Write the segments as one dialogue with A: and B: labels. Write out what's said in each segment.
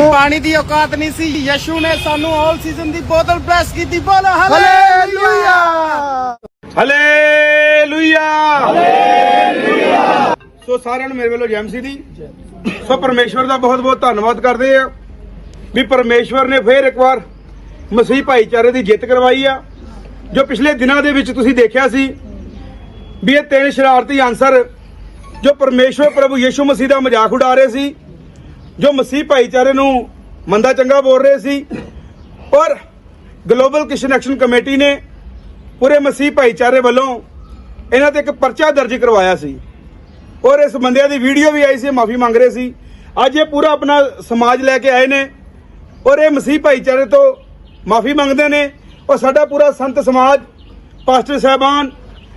A: ਪਾਣੀ ਦੀ ਔਕਾਤ ਨਹੀਂ ਸੀ। ਯਸ਼ੂ ਨੇ ਸਾਨੂੰ ਆਲ ਸੀਜ਼ਨ ਦੀ ਬੋਤਲ ਪ੍ਰੈਸ ਕੀਤੀ। ਬੋਲ
B: ਹਾਲੇਲੂਇਆ
C: ਹਾਲੇਲੂਇਆ ਹਾਲੇਲੂਇਆ ਸੋ ਸਾਰਿਆਂ ਨੂੰ ਮੇਰੇ ਵੱਲੋਂ ਜੈਮਸੀ ਦੀ। ਸੋ ਪਰਮੇਸ਼ਵਰ ਦਾ ਬਹੁਤ ਬਹੁਤ ਧੰਨਵਾਦ ਕਰਦੇ ਆ। ਵੀ ਪਰਮੇਸ਼ਵਰ ਨੇ ਫੇਰ ਇੱਕ ਵਾਰ ਮਸੀਹ ਭਾਈਚਾਰੇ ਦੀ ਜਿੱਤ ਕਰਵਾਈ ਆ। ਜੋ ਪਿਛਲੇ ਦਿਨਾਂ ਦੇ ਵਿੱਚ ਤੁਸੀਂ ਦੇਖਿਆ ਸੀ ਵੀ ਇਹ ਤਿੰਨ ਸ਼ਰਾਰਤੀ ਆਨਸਰ ਜੋ ਪਰਮੇਸ਼ਵਰ ਪ੍ਰਭੂ ਯੀਸ਼ੂ ਮਸੀਹ ਦਾ ਮਜ਼ਾਕ ਉਡਾ ਰਹੇ ਸੀ। ਜੋ ਮਸੀਹ ਭਾਈਚਾਰੇ ਨੂੰ ਮੰਦਾ ਚੰਗਾ ਬੋਲ ਰਹੇ ਸੀ, ਔਰ ਗਲੋਬਲ ਕਿਸ਼ਨ ਐਕਸ਼ਨ ਕਮੇਟੀ ਨੇ ਪੂਰੇ ਮਸੀਹ ਭਾਈਚਾਰੇ ਵੱਲੋਂ ਇਹਨਾਂ ਤੇ ਇੱਕ ਪਰਚਾ ਦਰਜ ਕਰਵਾਇਆ ਸੀ। ਔਰ ਇਸ ਬੰਦਿਆਂ ਦੀ ਵੀਡੀਓ ਵੀ ਆਈ ਸੀ ਮਾਫੀ ਮੰਗ ਰਹੇ ਸੀ। ਅੱਜ ਇਹ ਪੂਰਾ ਆਪਣਾ ਸਮਾਜ ਲੈ ਕੇ ਆਏ ਨੇ, ਔਰ ਇਹ ਮਸੀਹ ਭਾਈਚਾਰੇ ਤੋਂ ਮਾਫੀ ਮੰਗਦੇ ਨੇ। ਔਰ ਸਾਡਾ ਪੂਰਾ ਸੰਤ ਸਮਾਜ, ਪਾਸਟਰ ਸਾਹਿਬਾਨ,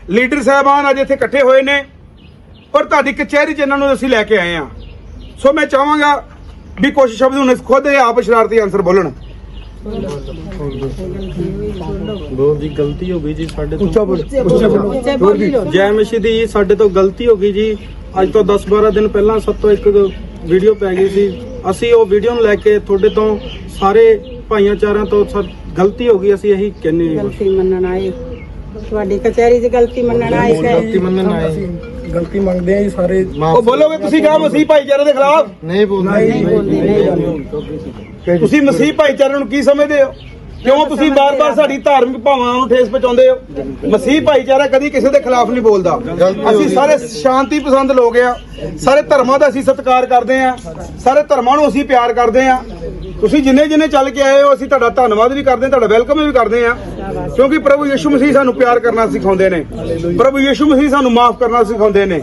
C: ਲੀਡਰ ਸਾਹਿਬਾਨ ਅੱਜ ਇੱਥੇ ਇਕੱਠੇ ਹੋਏ ਨੇ। ਔਰ ਤੁਹਾਡੀ ਕਚਹਿਰੀ 'ਚ ਇਹਨਾਂ ਨੂੰ ਅਸੀਂ ਲੈ ਕੇ ਆਏ ਆ ਸੋ ਮੈਂ ਚਾਹਾਂਗਾ ਵੀ ਕੁਝ ਸ਼ਬਦ ਹੁਣ ਖੁਦ ਇਹ ਆਪ ਸ਼ਰਾਰਤੀ ਆਨਸਰ ਬੋਲਣ।
D: ਬਹੁਤ ਜੀ ਗਲਤੀ ਹੋ ਗਈ ਜੀ ਸਾਡੇ ਤੋਂ।
B: ਉੱਚਾ ਬੋਲ ਉੱਚਾ ਬੋਲ
D: ਜੈ ਮਸੀਹ ਦੀ ਜੀ ਸਾਡੇ ਤੋਂ ਗਲਤੀ ਹੋ ਗਈ ਜੀ। ਅੱਜ ਤੋਂ 10-12 ਦਿਨ ਪਹਿਲਾਂ ਸਭ ਤੋਂ ਇੱਕ ਵੀਡੀਓ ਪੈ ਗਈ ਸੀ। ਅਸੀਂ ਉਹ ਵੀਡੀਓ ਨੂੰ ਲੈ ਕੇ ਤੁਹਾਡੇ ਤੋਂ ਸਾਰੇ ਭਾਈਆਂਚਾਰਿਆਂ ਤੋਂ ਸਭ ਗਲਤੀ ਹੋ ਗਈ ਅਸੀਂ ਇਹੀ ਬਸ।
E: ਗਲਤੀ ਮੰਨਣ ਆਏ ਤੁਹਾਡੀ ਕਚਹਿਰੀ 'ਚ ਗਲਤੀ ਮੰਨਣ ਆਏ
D: ਗਲਤੀ ਮੰਨਣ ਆਏ।
B: ਗਲਤੀ ਮੰਗਦੇ ਆ ਜੀ ਸਾਰੇ।
C: ਉਹ ਬੋਲੋਗੇ ਤੁਸੀਂ ਕਹਾ ਮਸੀਹ ਭਾਈਚਾਰੇ ਦੇ ਖਿਲਾਫ?
D: ਨਹੀਂ
E: ਬੋਲਦੇ। ਨਹੀਂ
C: ਤੁਸੀਂ ਮਸੀਹ ਭਾਈਚਾਰੇ ਨੂੰ ਕੀ ਸਮਝਦੇ ਹੋ? ਕਿਉਂ ਤੁਸੀਂ ਬਾਰ-ਬਾਰ ਸਾਡੀ ਧਾਰਮਿਕ ਭਾਵਨਾਵਾਂ ਨੂੰ ਠੇਸ ਪਹੁੰਚਾਉਂਦੇ ਹੋ? ਮਸੀਹ ਭਾਈਚਾਰਾ ਕਦੀ ਕਿਸੇ ਦੇ ਖਿਲਾਫ ਨਹੀਂ ਬੋਲਦਾ। ਅਸੀਂ ਸਾਰੇ ਸ਼ਾਂਤੀ ਪਸੰਦ ਲੋਕ ਆ। ਸਾਰੇ ਧਰਮਾਂ ਦਾ ਅਸੀਂ ਸਤਿਕਾਰ ਕਰਦੇ ਆ। ਸਾਰੇ ਧਰਮਾਂ ਨੂੰ ਅਸੀਂ ਪਿਆਰ ਕਰਦੇ ਆ। ਤੁਸੀਂ ਜਿੰਨੇ ਜਿੰਨੇ ਚੱਲ ਕੇ ਆਏ ਹੋ ਅਸੀਂ ਤੁਹਾਡਾ ਧੰਨਵਾਦ ਵੀ ਕਰਦੇ ਹਾਂ ਤੁਹਾਡਾ ਵੈਲਕਮ ਵੀ ਕਰਦੇ ਆ। ਕਿਉਂਕਿ ਪ੍ਰਭੂ ਯਿਸੂ ਮਸੀਹ ਸਾਨੂੰ ਪਿਆਰ ਕਰਨਾ ਸਿਖਾਉਂਦੇ ਨੇ। ਪ੍ਰਭੂ ਯਿਸੂ ਮਸੀਹ ਸਾਨੂੰ ਮਾਫ ਕਰਨਾ ਸਿਖਾਉਂਦੇ ਨੇ।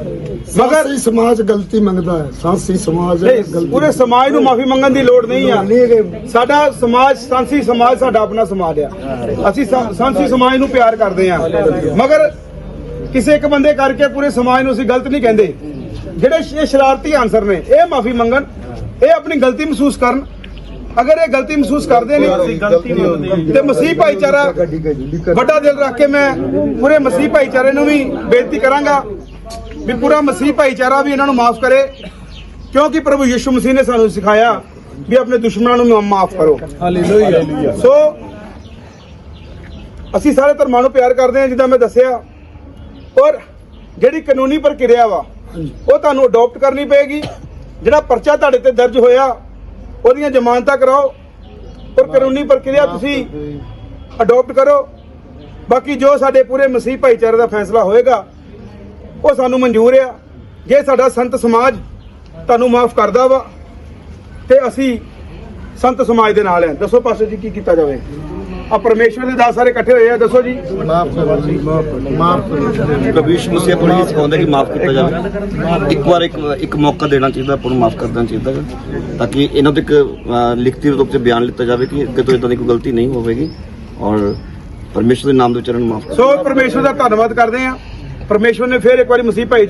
C: ਮਗਰ
B: ਸਾਂਸੀ ਸਮਾਜ ਗਲਤੀ ਮੰਗਦਾ ਹੈ ਸਾਂਸੀ ਸਮਾਜ
C: ਨਹੀਂ,
B: ਗਲਤੀ
C: ਪੂਰੇ ਸਮਾਜ ਨੂੰ ਮਾਫੀ ਮੰਗਣ ਦੀ ਲੋੜ ਨਹੀਂ ਆ।
B: ਨਹੀਂ ਹੈਗੇ।
C: ਸਾਡਾ ਸਮਾਜ ਸਾਂਸੀ ਸਮਾਜ ਸਾਡਾ ਆਪਣਾ ਸਮਾਜ ਆ। ਅਸੀਂ ਸਾ- ਸਾਂਸੀ ਸਮਾਜ ਨੂੰ ਪਿਆਰ ਕਰਦੇ ਆ। ਮਗਰ ਕਿਸੇ ਇੱਕ ਬੰਦੇ ਕਰਕੇ ਪੂਰੇ ਸਮਾਜ ਨੂੰ ਅਸੀਂ ਗਲਤ ਨਹੀਂ ਕਹਿੰਦੇ। ਜਿਹੜੇ ਸ਼- ਇਹ ਸ਼ਰਾਰਤੀ ਆਨਸਰ ਨੇ ਇਹ ਮਾਫੀ ਮੰਗਣ ਇਹ ਆਪਣੀ ਗਲਤੀ ਮਹਿਸੂਸ ਕਰਨ। ਅਗਰ ਇਹ ਗਲਤੀ ਮਹਿਸੂਸ ਕਰਦੇ ਨੇ
D: ਗਲਤੀ ਮੰਨਦੇ
C: ਤੇ ਮਸੀਹ ਭਾਈਚਾਰਾ ਵੱਡਾ ਦਿਲ ਰੱਖ ਕੇ ਮੈਂ ਪੂਰੇ ਮਸੀਹ ਭਾਈਚਾਰੇ ਨੂੰ ਵੀ ਬੇਨਤੀ ਕਰਾਂਗਾ। ਵੀ ਪੂਰਾ ਮਸੀਹ ਭਾਈਚਾਰਾ ਵੀ ਇਹਨਾਂ ਨੂੰ ਮਾਫ ਕਰੇ ਕਿਉਂਕਿ ਪ੍ਰਭੂ ਯਿਸੂ ਮਸੀਹ ਨੇ ਸਾਨੂੰ ਸਿਖਾਇਆ ਵੀ ਆਪਣੇ ਦੁਸ਼ਮਣਾਂ ਨੂੰ ਮਾਫ ਕਰੋ। ਹਾਲੇਲੂਇਆ ਸੋ ਅਸੀਂ ਸਾਰੇ ਧਰਮਾਂ ਨੂੰ ਪਿਆਰ ਕਰਦੇ ਹਾਂ ਜਿੱਦਾਂ ਮੈਂ ਦੱਸਿਆ। ਔਰ ਜਿਹੜੀ ਕਾਨੂੰਨੀ ਪ੍ਰਕਿਰਿਆ ਵਾ ਉਹ ਤੁਹਾਨੂੰ ਅਡਾਪਟ ਕਰਨੀ ਪਏਗੀ। ਜਿਹੜਾ ਪਰਚਾ ਤੁਹਾਡੇ ਤੇ ਦਰਜ ਹੋਇਆ ਉਹਦੀਆਂ ਜ਼ਮਾਨਤਾਂ ਕਰਾਓ। ਔਰ ਕਾਨੂੰਨੀ ਪ੍ਰਕਿਰਿਆ ਤੁਸੀਂ ਅਡਾਪਟ ਕਰੋ। ਬਾਕੀ ਜੋ ਸਾਡੇ ਪੂਰੇ ਮਸੀਹ ਭਾਈਚਾਰੇ ਦਾ ਫੈਸਲਾ ਹੋਏਗਾ ਉਹ ਸਾਨੂੰ ਮਨਜ਼ੂਰ ਆ। ਜੇ ਸਾਡਾ ਸੰਤ ਸਮਾਜ ਤੁਹਾਨੂੰ ਮਾਫ ਕਰਦਾ ਵਾ ਤੇ ਅਸੀਂ ਸੰਤ ਸਮਾਜ ਦੇ ਨਾਲ ਆ। ਦੱਸੋ ਪਾਸਟਰ ਜੀ ਕੀ ਕੀਤਾ ਜਾਵੇ? ਆ ਪਰਮੇਸ਼ਵਰ ਦੇ ਦਾਸ ਸਾਰੇ ਇਕੱਠੇ ਹੋਏ ਆ ਦੱਸੋ ਜੀ।
B: ਮਾਫ ਕਰੋ ਜੀ ਮਾਫ ਕਰੋ
F: ਪ੍ਰਭੂ ਯਿਸੂ ਮਸੀਹ ਨੂੰ ਇਹ ਸਿਖਾਉਂਦਾ ਕਿ ਮਾਫ ਕੀਤਾ ਜਾਵੇ। ਇੱਕ ਵਾਰ ਇੱਕ ਇੱਕ ਮੌਕਾ ਦੇਣਾ ਚਾਹੀਦਾ ਆਪਾਂ ਨੂੰ ਮਾਫ ਕਰ ਦੇਣਾ ਚਾਹੀਦਾ ਤਾਂ ਕਿ ਇਹਨਾਂ ਤੋਂ ਇੱਕ ਲਿਖਤੀ ਰੂਪ 'ਚ ਬਿਆਨ ਲਿੱਤਾ ਜਾਵੇ ਕਿ ਅੱਗੇ ਤੋਂ ਇਦਾਂ ਦੀ ਕੋਈ ਗਲਤੀ ਨਹੀਂ ਹੋਵੇਗੀ। ਔਰ ਪਰਮੇਸ਼ਰ ਦੇ ਨਾਮ ਦੇ ਉਚਾਰਨ ਮਾਫ ਕਰ।
C: ਸੋ ਪਰਮੇਸ਼ਵਰ ਦਾ ਧੰਨਵਾਦ ਕਰਦੇ ਆ। ਪਰਮੇਸ਼ਵਰ ਨੇ ਫਿਰ ਇੱਕ ਵਾਰੀ ਮਸੀਹ ਭਾਈ